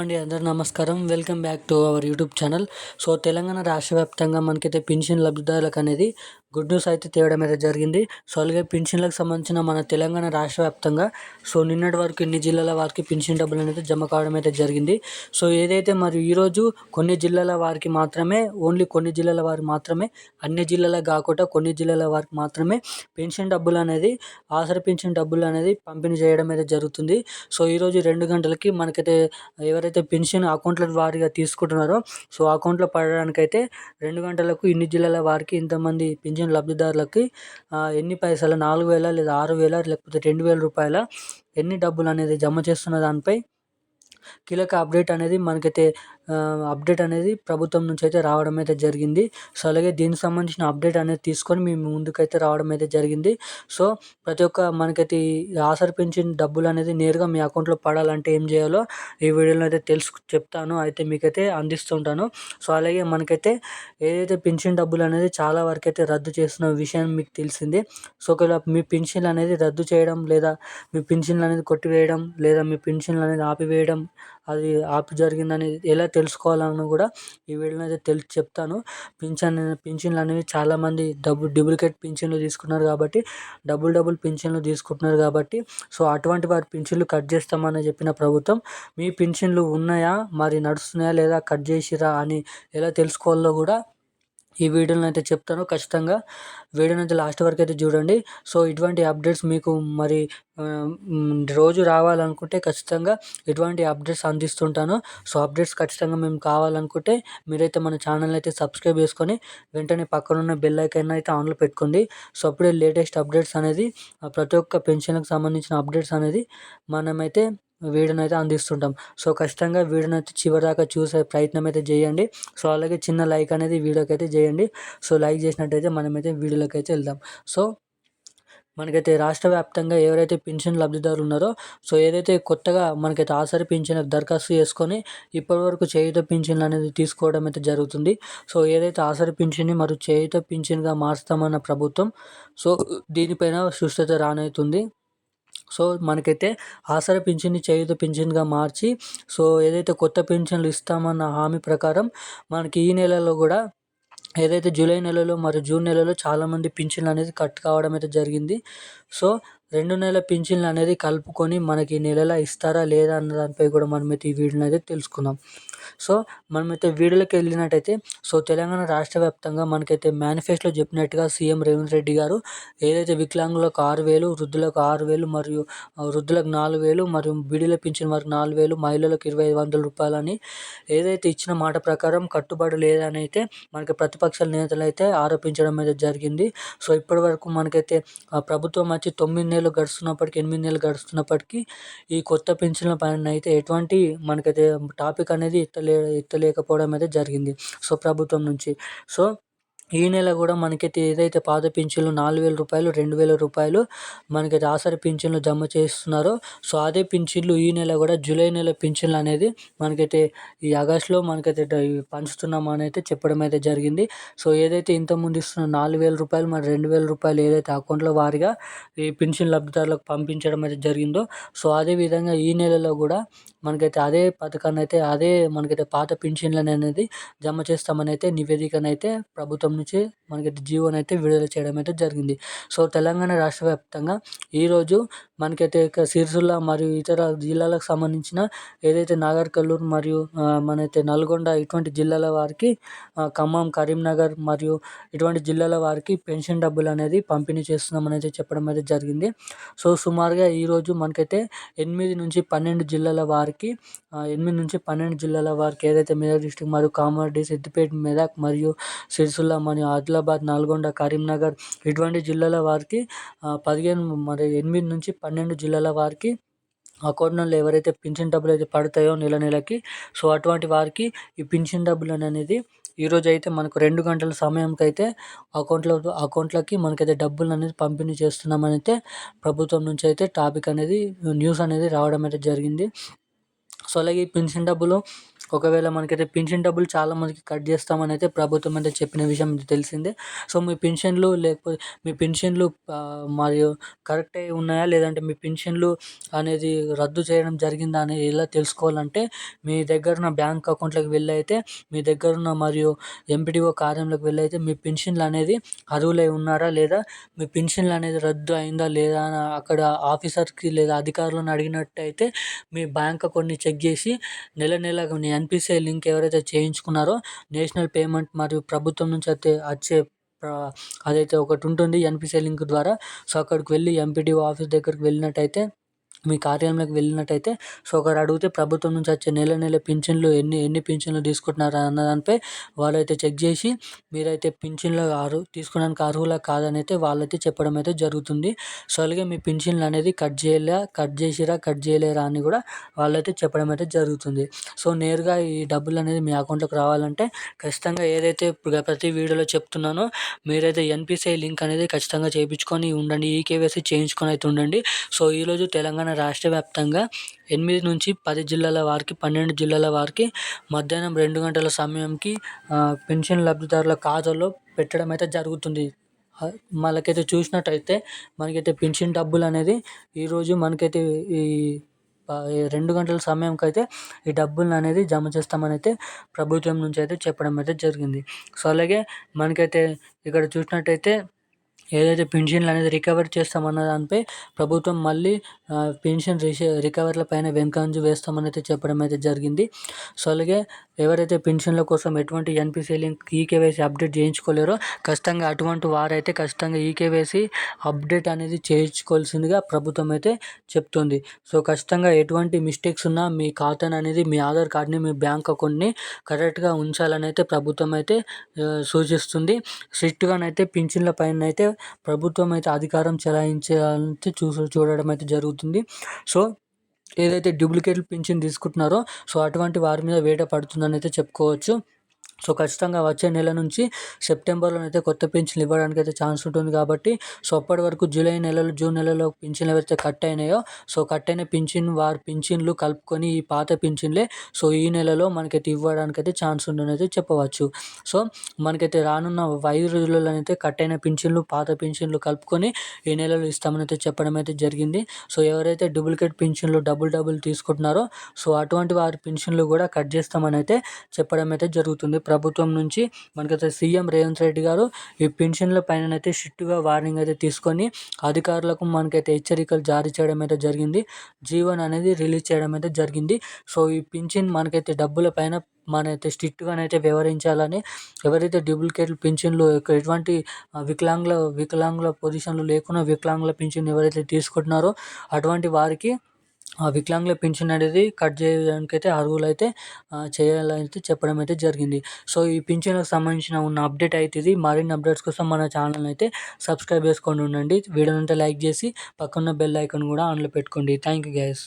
అండి అందరు నమస్కారం. Welcome back to our YouTube channel. So Telangana రాష్ట్ర వ్యాప్తంగా మనకైతే పెన్షన్ లబ్ధిదారులకు అనేది గుడ్ న్యూస్ అయితే తేవడం అయితే జరిగింది. సో అలాగే పెన్షన్లకు సంబంధించిన మన తెలంగాణ రాష్ట్ర వ్యాప్తంగా సో నిన్నటి వరకు ఇన్ని జిల్లాల వారికి పెన్షన్ డబ్బులు అనేది జమ కావడం అయితే జరిగింది. సో ఏదైతే మరి ఈరోజు కొన్ని జిల్లాల వారికి మాత్రమే ఓన్లీ కొన్ని జిల్లాల వారు మాత్రమే అన్ని జిల్లాల కాకుండా కొన్ని జిల్లాల వారికి మాత్రమే పెన్షన్ డబ్బులు అనేది ఆసర పెన్షన్ డబ్బులు అనేది పంపిణీ చేయడం అయితే జరుగుతుంది. సో ఈరోజు రెండు గంటలకి మనకైతే ఎవరైతే పెన్షన్ అకౌంట్ల వారిగా తీసుకుంటున్నారో సో అకౌంట్లో పడడానికైతే రెండు గంటలకు ఇన్ని జిల్లాల వారికి ఇంతమంది పింఛన్ లబ్ధిదారులకి ఎన్ని పైసలు? నాలుగు వేల లేదా ఆరు వేల? లేకపోతే రెండు వేల రూపాయల? ఎన్ని డబ్బులు అనేది జమ చేస్తున్న దానిపై కీలక అప్డేట్ అనేది మనకైతే అప్డేట్ అనేది ప్రభుత్వం నుంచి అయితే రావడం అయితే జరిగింది. సో అలాగే దీనికి సంబంధించిన అప్డేట్ అనేది తీసుకొని మేము ముందుకైతే రావడం అయితే జరిగింది. సో ప్రతి ఒక్క మనకైతే ఈ ఆసర పెన్షన్ డబ్బులు అనేది నేరుగా మీ అకౌంట్లో పడాలంటే ఏం చేయాలో ఈ వీడియోలో అయితే తెలుసు చెప్తాను అయితే మీకైతే అందిస్తుంటాను. సో అలాగే మనకైతే ఏదైతే పెన్షన్ డబ్బులు అనేది చాలా వరకు అయితే రద్దు చేస్తున్న విషయం మీకు తెలిసిందే. సో ఒకవేళ మీ పెన్షన్లు అనేది రద్దు చేయడం లేదా మీ పెన్షన్లు అనేది కొట్టివేయడం లేదా మీ పెన్షన్లు అనేది ఆపివేయడం అది ఆపి జరిగిందని ఎలా తెలుసుకోవాలని కూడా ఈ వీడియోలో అయితే తెలిసి చెప్తాను. పింఛన్ పింఛన్లు అనేవి చాలామంది డబ్బు డూప్లికేట్ పింఛన్లు తీసుకున్నారు కాబట్టి డబుల్ డబుల్ పింఛన్లు తీసుకుంటున్నారు కాబట్టి సో అటువంటి వారి పింఛన్లు కట్ చేస్తామని చెప్పిన ప్రభుత్వం మీ పింఛన్లు ఉన్నాయా మరి నడుస్తున్నాయా లేదా కట్ చేసిరా అని ఎలా తెలుసుకోవాలో కూడా ఈ వీడియోలో అయితే చెప్తాను. ఖచ్చితంగా వీడియోని అయితే లాస్ట్ వరకు అయితే చూడండి. సో ఇటువంటి అప్డేట్స్ మీకు మరి రోజు రావాలనుకుంటే ఖచ్చితంగా ఇటువంటి అప్డేట్స్ అందిస్తుంటాను. సో అప్డేట్స్ ఖచ్చితంగా మేము కావాలనుకుంటే మీరైతే మన ఛానల్ అయితే సబ్స్క్రైబ్ చేసుకొని వెంటనే పక్కనున్న బెల్ ఐకాన్ అయితే ఆన్లో పెట్టుకోండి. సో అప్పుడే లేటెస్ట్ అప్డేట్స్ అనేది ప్రతి ఒక్క పెన్షన్కి సంబంధించిన అప్డేట్స్ అనేది మనమైతే వీడియోని అయితే అందిస్తుంటాం. సో ఖచ్చితంగా వీడియోని అయితే చివరిదాకా చూసే ప్రయత్నం అయితే చేయండి. సో అలాగే చిన్న లైక్ అనేది వీడియోకి అయితే చేయండి. సో లైక్ చేసినట్టయితే మనమైతే వీడియోలోకి అయితే వెళ్దాం. సో మనకైతే రాష్ట్ర వ్యాప్తంగా ఎవరైతే పింఛన్ లబ్ధిదారులు ఉన్నారో సో ఏదైతే కొత్తగా మనకైతే ఆసరి పింఛన్ దరఖాస్తు చేసుకొని ఇప్పటివరకు చేయుత పింఛన్లు అనేది తీసుకోవడం అయితే జరుగుతుంది. సో ఏదైతే ఆసరి పింఛన్ని మరియు చేయుత పింఛన్గా మార్చుతామన్న ప్రభుత్వం సో దీనిపైన సుస్థత రానవుతుంది సో మనకైతే ఆసరా పింఛన్ని చేయుత పింఛన్గా మార్చి సో ఏదైతే కొత్త పింఛన్లు ఇస్తామన్న హామీ ప్రకారం మనకి ఈ నెలలో కూడా ఏదైతే జూలై నెలలో మరియు జూన్ నెలలో చాలామంది పింఛన్లు అనేది కట్ కావడం అయితే జరిగింది. సో రెండు నెలల పింఛన్లు అనేది కలుపుకొని మనకి నెలల ఇస్తారా లేదా అన్న దానిపై కూడా మనమైతే ఈ వీడియోని అయితే తెలుసుకుందాం. సో మనమైతే వీడియోలోకి వెళ్ళినట్టయితే సో తెలంగాణ రాష్ట్ర వ్యాప్తంగా మనకైతే మేనిఫెస్టోలో చెప్పినట్టుగా సీఎం రేవంత్ రెడ్డి గారు ఏదైతే వికలాంగులకు ఆరు వేలు వృద్ధులకు ఆరు వేలు మరియు వృద్ధులకు నాలుగు వేలు మరియు బీడీల పింఛన్ వారికి నాలుగు వేలు మహిళలకు ఇరవై ఐదు వందల రూపాయలని ఏదైతే ఇచ్చిన మాట ప్రకారం కట్టుబడి లేదని అయితే మనకి ప్రతిపక్షాల నేతలు అయితే ఆరోపించడం అయితే జరిగింది. సో ఇప్పటి వరకు మనకైతే ప్రభుత్వం వచ్చి తొమ్మిది నెలలు గడుస్తున్నప్పటికీ ఎనిమిది నెలలు గడుస్తున్నప్పటికీ ఈ కొత్త పెన్షన్ల పైన అయితే ఎటువంటి మనకైతే టాపిక్ అనేది ఎత్తలే ఎత్తలేకపోవడం అయితే జరిగింది. సో ప్రభుత్వం నుంచి. సో ఈ నెల కూడా మనకైతే ఏదైతే పాత పింఛన్లు నాలుగు వేల రూపాయలు రెండు వేల రూపాయలు మనకైతే ఆసరి పింఛన్లు జమ చేస్తున్నారో సో అదే పింఛన్లు ఈ నెల కూడా జూలై నెల పింఛన్లు అనేది మనకైతే ఈ ఆగస్టులో మనకైతే పంచుతున్నామని అయితే చెప్పడం అయితే జరిగింది. సో ఏదైతే ఇంతకుముందు ఇస్తున్న నాలుగు వేల రూపాయలు మరి రెండు వేల రూపాయలు ఏదైతే అకౌంట్లో వారిగా ఈ పింఛన్ లబ్ధిదారులకు పంపించడం అయితే జరిగిందో సో అదే విధంగా ఈ నెలలో కూడా మనకైతే అదే పథకాన్ని అయితే అదే మనకైతే పాత పింఛన్లను అనేది జమ చేస్తామని అయితే నివేదికనైతే ప్రభుత్వం నుంచి మనకైతే జీవోని అయితే విడుదల చేయడం అయితే జరిగింది. సో తెలంగాణ రాష్ట్ర వ్యాప్తంగా ఈరోజు మనకైతే సిరిసిల్ల మరియు ఇతర జిల్లాలకు సంబంధించిన ఏదైతే నాగర్ కర్నూలు మరియు మనైతే నల్గొండ ఇటువంటి జిల్లాల వారికి ఖమ్మం కరీంనగర్ మరియు ఇటువంటి జిల్లాల వారికి పెన్షన్ డబ్బులు అనేది పంపిణీ చేస్తున్నామని అయితే చెప్పడం అయితే జరిగింది. సో సుమారుగా ఈరోజు మనకైతే ఎనిమిది నుంచి పన్నెండు జిల్లాల వారికి ఎనిమిది నుంచి పన్నెండు జిల్లాల వారికి ఏదైతే మెదక్ డిస్టిక్ మరియు కామారెడ్డి సిద్దిపేట మెదక్ మరియు సిరిసిల్ల మరియు ఆదిలాబాద్ నల్గొండ కరీంనగర్ ఇటువంటి జిల్లాల వారికి పదిహేను మరి ఎనిమిది నుంచి పన్నెండు జిల్లాల వారికి అకౌంట్లో ఎవరైతే పింఛన్ డబ్బులు అయితే పడతాయో నెల నెలకి సో అటువంటి వారికి ఈ పింఛన్ డబ్బులు అనేది ఈరోజు అయితే మనకు రెండు గంటల సమయంకి అయితే అకౌంట్లో అకౌంట్లకి మనకైతే డబ్బులు అనేది పంపిణీ చేస్తున్నామని అయితే ప్రభుత్వం నుంచి అయితే టాపిక్ అనేది న్యూస్ అనేది రావడం అయితే జరిగింది. సో అలాగే ఈ పెన్షన్ డబ్బులు ఒకవేళ మనకైతే పింఛన్ డబ్బులు చాలా మందికి కట్ చేస్తామని అయితే ప్రభుత్వం అయితే చెప్పిన విషయం తెలిసిందే. సో మీ పింఛన్లు లేకపోతే మీ పింఛన్లు మరియు కరెక్ట్ అయి ఉన్నాయా? లేదంటే మీ పింఛన్లు అనేది రద్దు చేయడం జరిగిందా అనేది ఎలా తెలుసుకోవాలంటే మీ దగ్గర ఉన్న బ్యాంక్ అకౌంట్లోకి వెళ్ళి అయితే మీ దగ్గర ఉన్న మరియు ఎంపీడీఓ కార్యంలోకి వెళ్ళి అయితే మీ పింఛన్లు అనేది అర్హులై ఉన్నారా లేదా? మీ పింఛన్లు అనేది రద్దు అయిందా లేదా అని అక్కడ ఆఫీసర్కి లేదా అధికారులను అడిగినట్టయితే మీ బ్యాంక్ అకౌంట్ని చెక్ చేసి నెల నెల ఎన్పిసిఐ లింక్ ఎవరైతే చేయించుకున్నారో నేషనల్ పేమెంట్ మరియు ప్రభుత్వం నుంచి అయితే వచ్చే అదైతే ఒకటి ఉంటుంది ఎన్పిసిఐ లింక్ ద్వారా. సో అక్కడికి వెళ్ళి ఎంపీడీఓ ఆఫీస్ దగ్గరికి వెళ్ళినట్టయితే మీ కార్యాలయంలోకి వెళ్ళినట్టయితే సో ఒకరు అడిగితే ప్రభుత్వం నుంచి వచ్చే నెల నెల పింఛన్లు ఎన్ని ఎన్ని పింఛన్లు తీసుకుంటున్నారు అన్న దానిపై వాళ్ళైతే చెక్ చేసి మీరైతే పింఛన్లు అర్హు తీసుకోవడానికి అర్హులా కాదని అయితే వాళ్ళైతే చెప్పడం అయితే జరుగుతుంది. సో అలాగే మీ పింఛన్లు అనేది కట్ చేయలే కట్ చేసిరా కట్ చేయలేరా అని కూడా వాళ్ళైతే చెప్పడం అయితే జరుగుతుంది. సో నేరుగా ఈ డబ్బులు అనేది మీ అకౌంట్లోకి రావాలంటే ఖచ్చితంగా ఏదైతే ప్రతి వీడియోలో చెప్తున్నానో మీరైతే ఎన్పిసిఐ లింక్ అనేది ఖచ్చితంగా చేయించుకొని ఉండండి ఈకేవైసీ చేయించుకొని అయితే ఉండండి. సో ఈరోజు తెలంగాణ రాష్ట్ర వ్యాప్తంగా ఎనిమిది నుంచి పది జిల్లాల వారికి పన్నెండు జిల్లాల వారికి మధ్యాహ్నం రెండు గంటల సమయంకి పెన్షన్ లబ్ధిదారుల ఖాతాలో పెట్టడం అయితే జరుగుతుంది. మనకైతే చూసినట్టయితే మనకైతే పెన్షన్ డబ్బులు అనేది ఈరోజు మనకైతే ఈ రెండు గంటల సమయంకి అయితే ఈ డబ్బులు అనేది జమ చేస్తామని అయితే ప్రభుత్వం నుంచి అయితే చెప్పడం అయితే జరిగింది. సో అలాగే మనకైతే ఇక్కడ చూసినట్టయితే ఏదైతే పెన్షన్లు అనేది రికవర్ చేస్తామన్న దానిపై ప్రభుత్వం మళ్ళీ పెన్షన్ రికవర్ల పైన వెంకంజు వేస్తామని అయితే చెప్పడం అయితే జరిగింది. సో అలాగే ఎవరైతే పెన్షన్ల కోసం ఎటువంటి NPC link e KYC update చేయించుకోలేరో ఖచ్చితంగా అటువంటి వారైతే ఖచ్చితంగా ఈకేవైసీ అప్డేట్ అనేది చేయించుకోవాల్సిందిగా ప్రభుత్వం అయితే చెప్తుంది. సో ఖచ్చితంగా ఎటువంటి మిస్టేక్స్ ఉన్నా మీ ఖాతాను అనేది మీ ఆధార్ కార్డ్ని మీ బ్యాంక్ అకౌంట్ని కరెక్ట్గా ఉంచాలని అయితే ప్రభుత్వం అయితే సూచిస్తుంది. స్ట్రిక్ట్గానైతే పింఛన్ల పైన అయితే ప్రభుత్వం అయితే అధికారం చెలాయించాలంటే చూసు చూడడం అయితే జరుగుతుంది. సో ఏదైతే డూప్లికేట్ పింఛన్ తీసుకుంటున్నారో సో అటువంటి వారి మీద వేట పడుతుందని అయితే చెప్పుకోవచ్చు. సో ఖచ్చితంగా వచ్చే నెల నుంచి సెప్టెంబర్లో అయితే కొత్త పింఛన్లు ఇవ్వడానికి అయితే ఛాన్స్ ఉంటుంది కాబట్టి సో అప్పటి వరకు జూలై నెలలో జూన్ నెలలో పింఛన్లు ఎవరైతే కట్ అయినాయో సో కట్ అయిన పింఛన్ వారి పింఛన్లు కలుపుకొని ఈ పాత పింఛన్లే సో ఈ నెలలో మనకైతే ఇవ్వడానికి అయితే ఛాన్స్ ఉందని అయితే చెప్పవచ్చు. సో మనకైతే రానున్న ఐదు రోజులలో అయితే కట్ అయిన పింఛన్లు పాత పింఛన్లు కలుపుకొని ఈ నెలలో ఇస్తామని అయితే చెప్పడం అయితే జరిగింది. సో ఎవరైతే డూప్లికేట్ పింఛన్లు డబుల్ డబుల్ తీసుకుంటున్నారో సో అటువంటి వారి పింఛన్లు కూడా కట్ చేస్తామని అయితే చెప్పడం అయితే జరుగుతుంది. ప్రభుత్వం నుంచి మనకైతే సీఎం రేవంత్ రెడ్డి గారు ఈ పెన్షన్ల పైన అయితే స్ట్రిక్ట్గా వార్నింగ్ అయితే తీసుకొని అధికారులకు మనకైతే హెచ్చరికలు జారీ చేయడం అయితే జరిగింది. జీవన్ అనేది రిలీజ్ చేయడం అయితే జరిగింది. సో ఈ పింఛన్ మనకైతే డబ్బుల పైన మనైతే స్ట్రిక్ట్గానైతే వ్యవహరించాలని ఎవరైతే డూప్లికేట్ పింఛన్లు ఎటువంటి వికలాంగుల వికలాంగుల పొజిషన్లు లేకుండా వికలాంగుల పింఛన్ ఎవరైతే తీసుకుంటున్నారో అటువంటి వారికి ఆ వికలాంగుల పెన్షన్ అనేది కట్ చేయడానికి అయితే అర్హులైతే చేయాలైతే చెప్పడం అయితే జరిగింది. సో ఈ పింఛన్లకు సంబంధించిన ఉన్న అప్డేట్ అయితే ఇది మరిన్ని అప్డేట్స్ కోసం మన ఛానల్ అయితే సబ్స్క్రైబ్ చేసుకొని ఉండండి. వీడియో లైక్ చేసి పక్కన బెల్ ఐకాన్ కూడా ఆన్లో పెట్టుకోండి. Thank you guys.